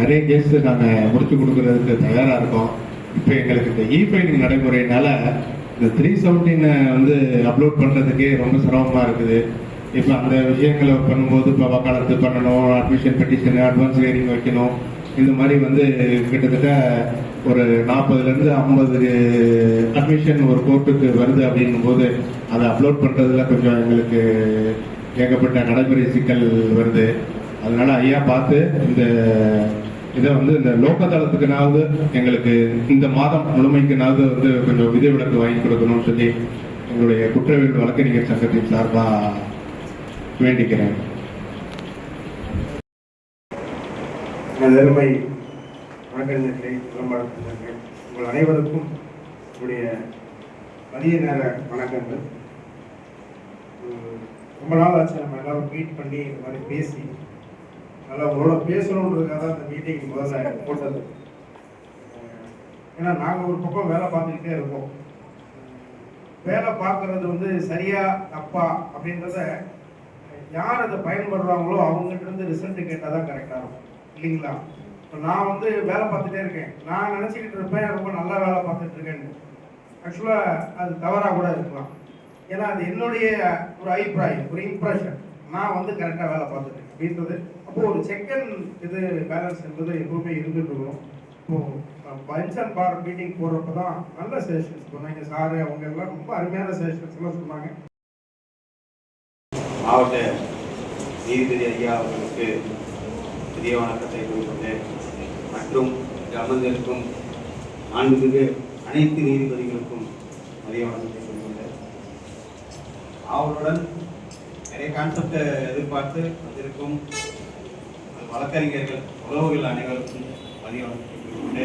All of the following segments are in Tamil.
நிறைய கேஸ் நாங்கள் முடிச்சு கொடுக்கறதுக்கு தயாராக இருக்கோம். இப்போ எங்களுக்கு இந்த இ ஃபைலிங் நடைமுறையினால இந்த த்ரீ செவன்டீனை வந்து அப்லோட் பண்ணுறதுக்கே ரொம்ப சிரமமாக இருக்குது. இப்போ அந்த விஷயங்களை பண்ணும்போது இப்போ வக்காலத்து பண்ணணும் அட்மிஷன் பெட்டிஷன் அட்வான்ஸ் ஹியரிங் வைக்கணும். இந்த மாதிரி வந்து கிட்டத்தட்ட ஒரு நாற்பதுலேருந்து ஐம்பது அட்மிஷன் ஒரு கோர்ட்டுக்கு வருது அப்படின்னும் போது அதை அப்லோட் பண்ணுறதுல கொஞ்சம் எங்களுக்கு ஏகப்பட்ட நடைமுறை சிக்கல் வருது. அதனால ஐயா பார்த்து இந்த இதை வந்து இந்த லோக்கதளத்துக்குனாவது எங்களுக்கு இந்த மாதம் முழுமைக்குனாவது வந்து கொஞ்சம் விதிவிலக்கு வாங்கி கொடுக்கணும்னு சொல்லி எங்களுடைய குற்றவியல் வழக்கறிஞர் சங்கத்தின் சார்பாக வேண்டிக்கிறேன். அருமை வழக்கறிஞர்களே விளம்பரத்தினர்கள் உங்கள் அனைவருக்கும் உங்களுடைய மதிய நேர வணக்கங்கள். ரொம்ப நாள் ஆச்சு நம்ம எல்லாரும் மீட் பண்ணி இந்த மாதிரி பேசி அதனால் உங்களோட பேசணுன்றதுக்காக தான் இந்த மீட்டிங் முதல்ல போட்டது. ஏன்னா நாங்கள் ஒரு பக்கம் வேலை பார்த்துக்கிட்டே இருக்கோம் வேலை பார்க்கறது வந்து சரியா தப்பா அப்படின்றத யார் அதை பயன்படுறாங்களோ அவங்ககிட்ட இருந்து ரிசல்ட் கேட்டால் தான் கரெக்டாக இருக்கும். இல்லைங்களா? இப்போ நான் வந்து வேலை பார்த்துட்டே இருக்கேன். நான் நினச்சிக்கிட்டு இருப்பேன் ரொம்ப நல்லா வேலை பார்த்துட்டு இருக்கேன்னு. ஆக்சுவலாக அது தவறாக கூட இருக்கலாம். ஏன்னா அது என்னுடைய ஒரு அபிப்பிராயம் ஒரு இம்ப்ரெஷன் நான் வந்து கரெக்டாக வேலை பார்த்துட்டேன் அப்படின்றது அப்போ ஒரு செக் அண்ட் இது பேலன்ஸ் என்பது எப்பவுமே இருந்துட்டு இருக்கும் இப்போ பஞ்ச் அண்ட் பார் மீட்டிங் போகிறப்ப தான் நல்ல செஷன்ஸ் சொன்னாங்க. சாரு அவங்க எல்லாம் ரொம்ப அருமையான சஜஷன்ஸ் எல்லாம் சொன்னாங்க. மாவட்ட நீதிபதி ஐயா அவர்களுக்கு பெரிய வணக்கத்தை கூறிக்கொண்டு மற்றும் அமர்ந்திருக்கும் மாண்புமிகு அனைத்து நீதிபதிகளுக்கும் மதிய வணக்கத்தை கூறிக்கொண்டு அவருடன் நிறைய கான்செப்டை எதிர்பார்த்து வந்திருக்கும் வழக்கறிஞர்கள் உறவுகள் அனைவருக்கும் மதிய வணக்கத்தை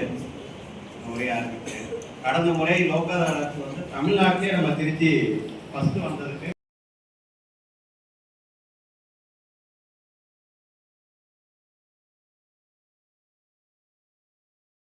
உரையை ஆரம்பிக்கிறேன். கடந்த முறை லோக் வந்து தமிழ்நாட்டிலே நம்ம திருச்சி ஃபஸ்ட்டு வந்ததுக்கு